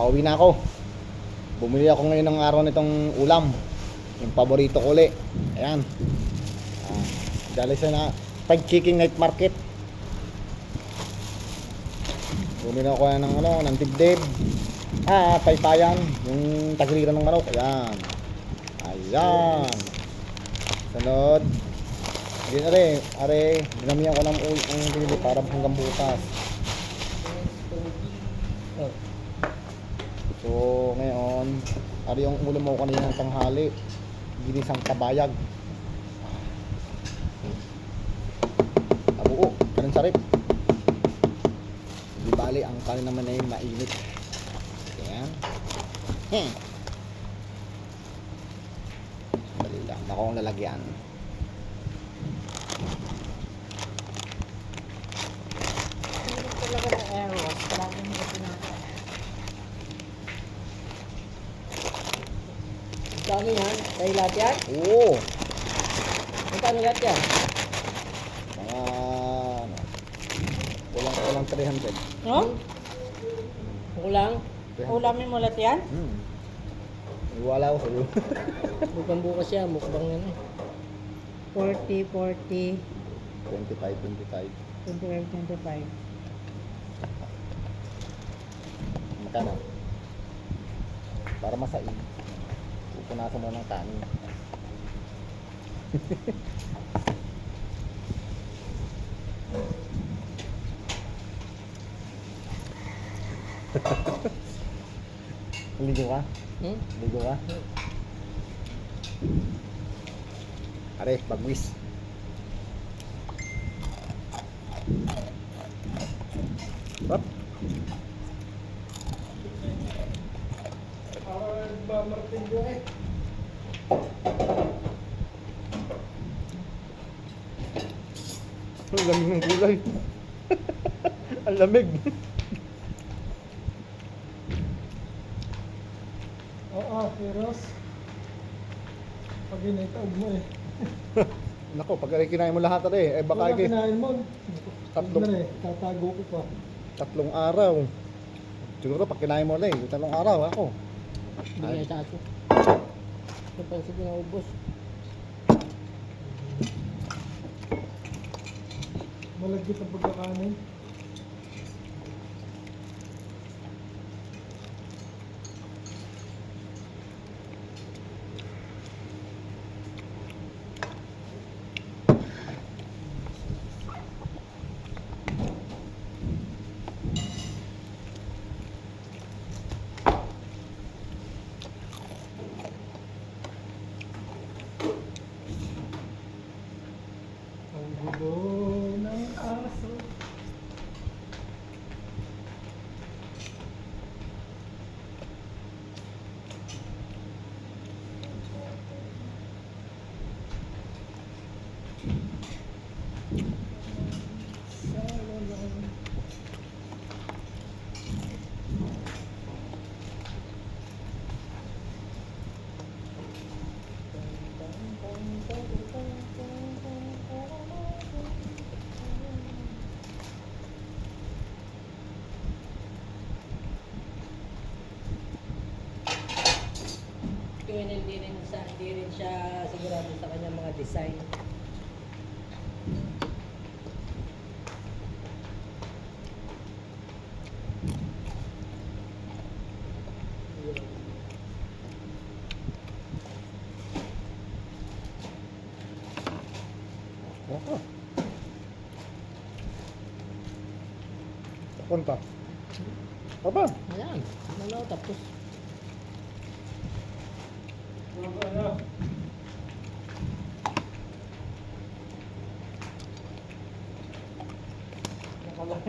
Pauwi na ako. Bumili ako ngayon ng araw nitong ulam. Yung paborito ko uli. Ayan. Ah, dali sa na pag chicken night market. Bumili ako ng ano, ng dibdib. Ah, paypayan. Yung tagiliran ng manok. Ayan. Ayan. Sunod. Hindi are, are, dinamihan ko ng ulo ang binili para hanggang bukas. So, ngayon, ari yung ulo mo kanina ng tanghali. Ginisang kabayag. Abuo, kanang sarip. Di bali, ang kanin naman ay mainit. Ayan. Hmm. Dali lang, baka akong lalagyan. Hirap talaga ng airwash. Parang hindi ko pinakain. Dami yan. Kaya lahat yan? Oo. Magkano lahat yan? Mga, ano, kulang kulang 300. No? Kulang. 300. Ulamin mo lahat yan? Hmm. Iwala ko sa'yo. Bukan bukas yan. Mukbang yan eh. 40, 40, 25, 25. 25, 25. Magkano? Para masain. Pupunasan mo ng kanin. Ligo ka? Hmm? Ligo ka? Are, bagwis. Hop. Ang lamig ng kulay. Ang lamig. Oo, pero pag initaog mo eh. Nako, pag kinain mo lahat ate, eh baka Wala kinain mo. Tatlong- Tatlong. eh, tatago ko pa. tatlong araw. Siguro pag kinain mo ulit, yung tatlong araw ako. Hindi Ay. nga sa aso. Napansin ko na ubos. Malagkit ang pagkakanin. Ang gulo ng aso. Kaya sa, hindi rin siya sigurado sa kanyang mga design. Ako. Tapon pa. Papa. Ayan. Ano tapos?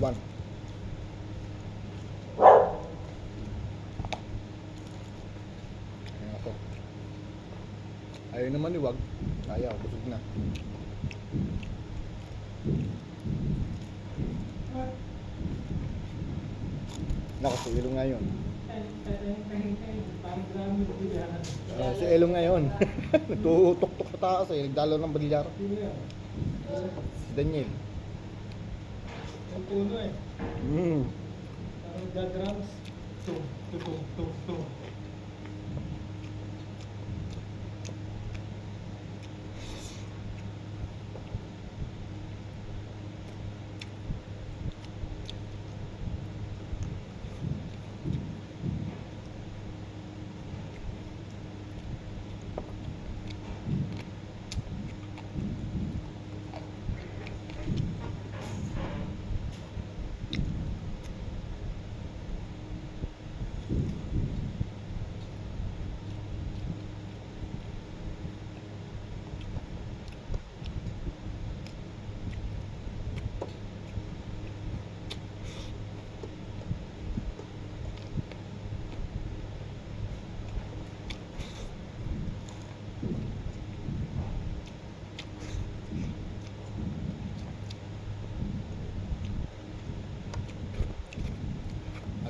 One. Ayan ako. Ayaw na maliwag. Ayaw, busog na. Naku, si Elong ngayon. Uh, si Elong ngayon. Nagtutok-tok sa taas eh. Nagdalaw ng balilyara. Si Daniel. Ang puno eh. Mm. Parang gagrams. Tum, tum, tum, tum, tum.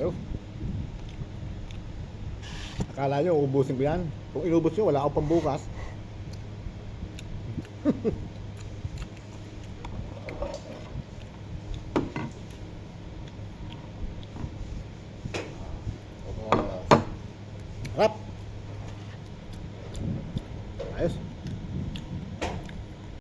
Ayaw. Akala nyo, ubusin ko yan. Kung inubos nyo, wala akong pambukas.